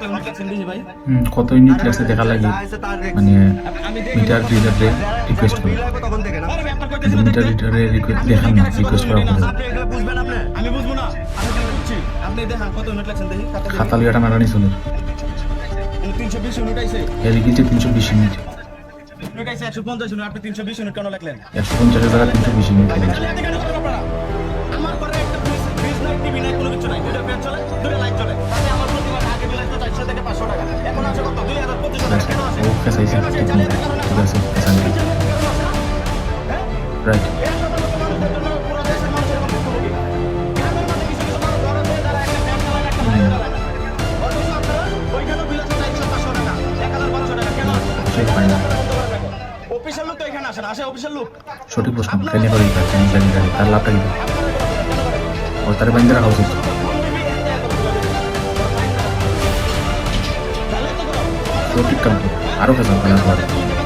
ভাই? কত ইউনিট লাগছে দেখা লাগে। মানে মিটার রিডারে রিকোয়েস্ট করে। মিটার রিডারে রিকোয়েস্ট দেখান না রিকোয়েস্ট করা বুঝবেন আপনি আমি বুঝব না আমি কি বুঝছি? আপনি দেখান কত ইউনিট দেখি চলে এই 320 ইউনিট আইছে। এর লিখেছে তিনশো বিশ ইউনিট ইউনিট আইছে 150 ইউনিট আপনি 320 ইউনিট কেন লাগলেন? একশো পঞ্চাশের জায়গায় তিনশো বিশ ইউনিট আসে না আসে অফিসের লোক সঠিক প্রশ্ন। কেন করে তার লাভটা কি? ও তার বাইন্দে রাখা উচিত সঠিক কাম করো আরও ফেসান ফেলার পরে